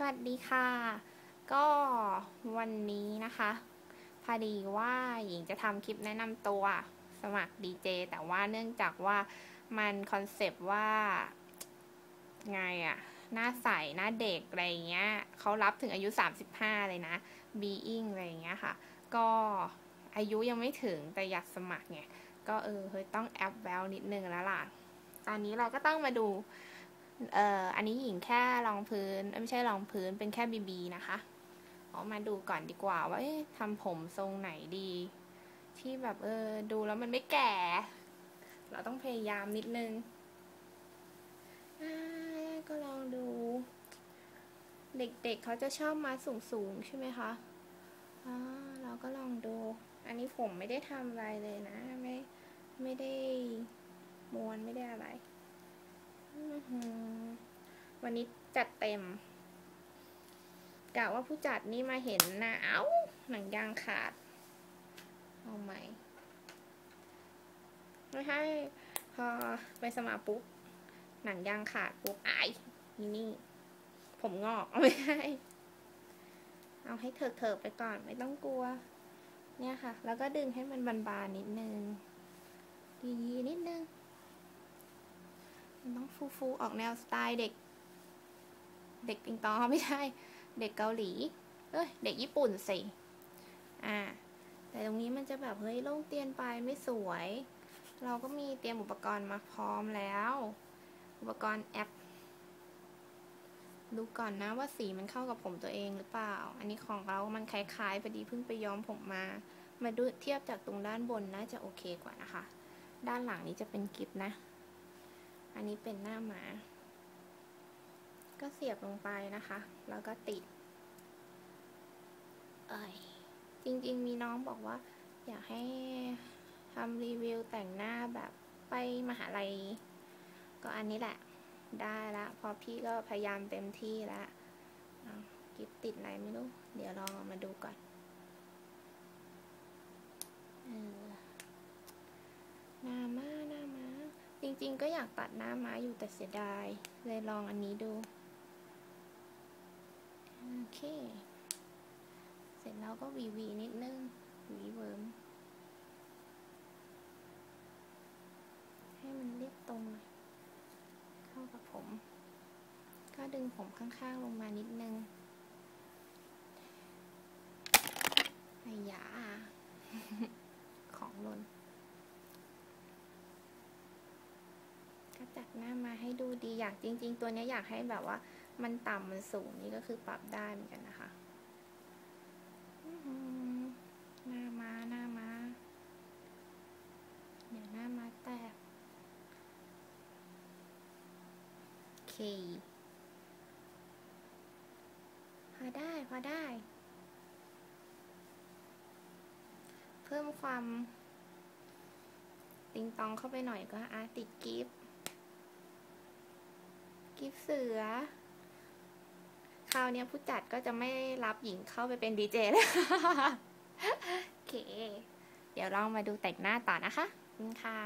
สวัสดีค่ะ ก็วันนี้นะคะ พอดีว่าหญิงจะทำคลิปแนะนำตัวสมัครดีเจแต่ว่าเนื่องจากว่ามันคอนเซปต์ว่า ไงอะหน้าใส หน้าเด็ก อะไรเงี้ยเขารับถึงอายุ 35 เลยนะ being อะไรเงี้ยค่ะ ก็อายุยังไม่ถึงแต่อยากสมัครไงก็เออเฮ้ยต้องแอปแววนิดนึงแล้วล่ะ ตอนนี้เราก็ต้องมาดู เอ่ออันนี้หญิงแค่รองพื้นไม่ใช่รองพื้นเป็นแค่บีบีนะคะเอามาดูก่อนดีกว่าว่าทำผมทรงไหนดี ที่แบบเออดูแล้วมันไม่แก่ เราต้องพยายามนิดนึงก็ลองดู เด็กๆเเขาจะชอบมาสูงๆใช่ไหมคะอ่าเราก็ลองดู อันนี้ผมไม่ได้ทำอะไรเลยนะ ไม่ไม่ได้มวนไม่ได้อะไร วันนี้จัดเต็มกะว่าผู้จัดนี่มาเห็นหนาวหนังยางขาด เอาใหม่ไม่ให้พอไปสมาปุ๊บหนังยางขาดปุ๊บอายนี่นี่ ผมงอกไม่ใช่เอาให้เถิกๆไปก่อนไม่ต้องกลัว เนี่ยค่ะ แล้วก็ดึงให้มันบานๆนิดนึงดีนิดนึง มันต้องฟูฟูออกแนวสไตล์เด็ก เด็กปิงตองไม่ใช่ เด็กเกาหลี เอ้ย เด็กญี่ปุ่นสิ อ่า แต่ตรงนี้มันจะแบบเฮ้ยโล่งเตียนไปไม่สวย เราก็มีเตรียมอุปกรณ์มาพร้อมแล้ว อุปกรณ์แอป ดูก่อนนะว่าสีมันเข้ากับผมตัวเองหรือเปล่า อันนี้ของเรา มันคล้ายๆพอดีเพิ่งไปย้อมผมมา มาดูเทียบจากตรงด้านบนน่าจะโอเคกว่านะคะ ด้านหลังนี้จะเป็นกิฟนะ อันนี้เป็นหน้าหมา ก็เสียบลงไปนะคะ แล้วก็ติด เอ้ยจริงๆมีน้องบอกว่า อยากให้ทำรีวิวแต่งหน้าแบบไปมหาลัย ก็อันนี้แหละ ได้ละ พอพี่ก็พยายามเต็มที่แล้วกิฟติดอะไหนไม่รู้ เดี๋ยวลองมาดูก่อนหน้ามาหน้ามาจ ริงๆ ก็อยากตัดหน้าม้าอยู่แต่เสียดาย เลยลองอันนี้ดู โอเค เสร็จแล้วก็วีวีนิดนึงวีเวิร์มให้มันเรียบตรงเลยเข้ากับผม ก็ดึงผมข้างๆลงมานิดนึงไอ้ยาของหล่น จัดหน้ามาให้ดูดีอยากจริง ๆ ตัวนี้อยากให้แบบว่า มันต่ำมันสูงนี่ก็คือปรับได้เหมือนกันนะคะหน้ามาหน้ามาเดี๋ยวหน้ามาแตกโอเคพอได้พอได้ เพิ่มความติงตองเข้าไปหน่อยก็อาติดกิฟต์ กิฟเสือ คราวนี้ผู้จัดก็จะไม่รับหญิงเข้าไปเป็นดีเจแลยโอเค เดี๋ยวลองมาดูแต่งหน้าต่อนะคะค่ะ